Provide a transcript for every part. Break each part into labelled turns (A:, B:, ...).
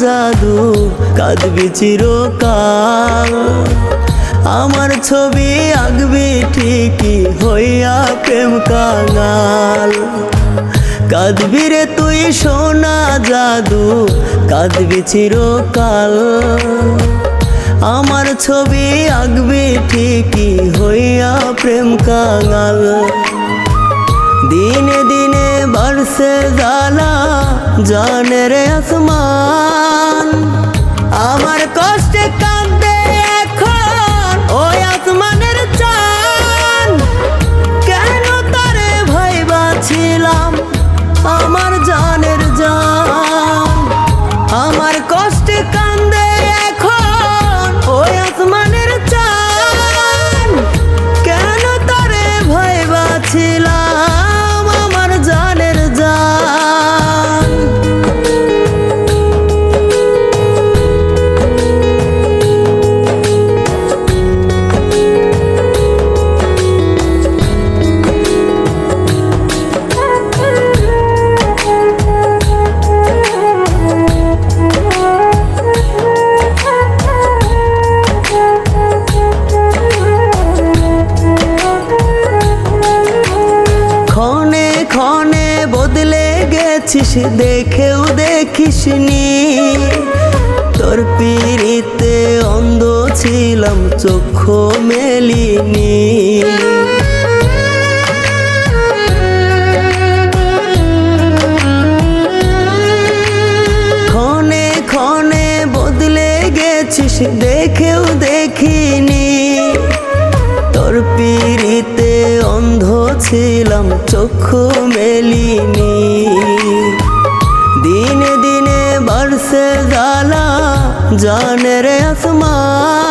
A: জাদু, কাঁদবি চিরকাল। আমার ছবি আঁকবি ঠিকই হইয়া প্রেম কাঙাল। কাঁদবি রে তুই সোনা জাদু, কাঁদবি চিরকাল। আমার ছবি আঁকবি ঠিকই হইয়া প্রেম কাঙাল। দিনে দিনে বর্ষে জালা জানের আসমান। গেছিস দেখেও দেখিস নি তোর পিড়িতে অন্ধ ছিলাম, চক্ষু মেলিনি। ক্ষণে ক্ষণে বদলে গেছিস, দেখেও দেখিনি। তোর পিড়িতে অন্ধ ছিলাম, চক্ষু মেলিনি। বর্ষে জ্বালা জানের আসমান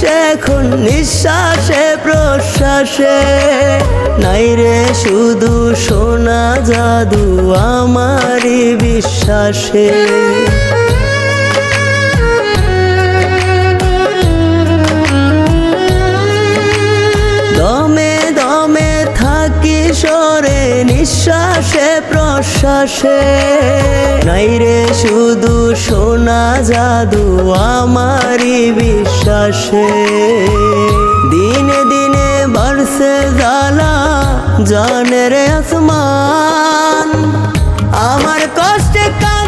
A: এখন নিঃশ্বাসে প্রশ্বাসে। নাই রে শুধু সোনা জাদু আমারই বিশ্বাসে। প্রশ্বাসে নাই রে শুধু সোনা জাদু, আমারই বিশ্বাসে। দিনে দিনে বর্ষে জ্বালা, জানের আসমান। আমার কষ্টে কা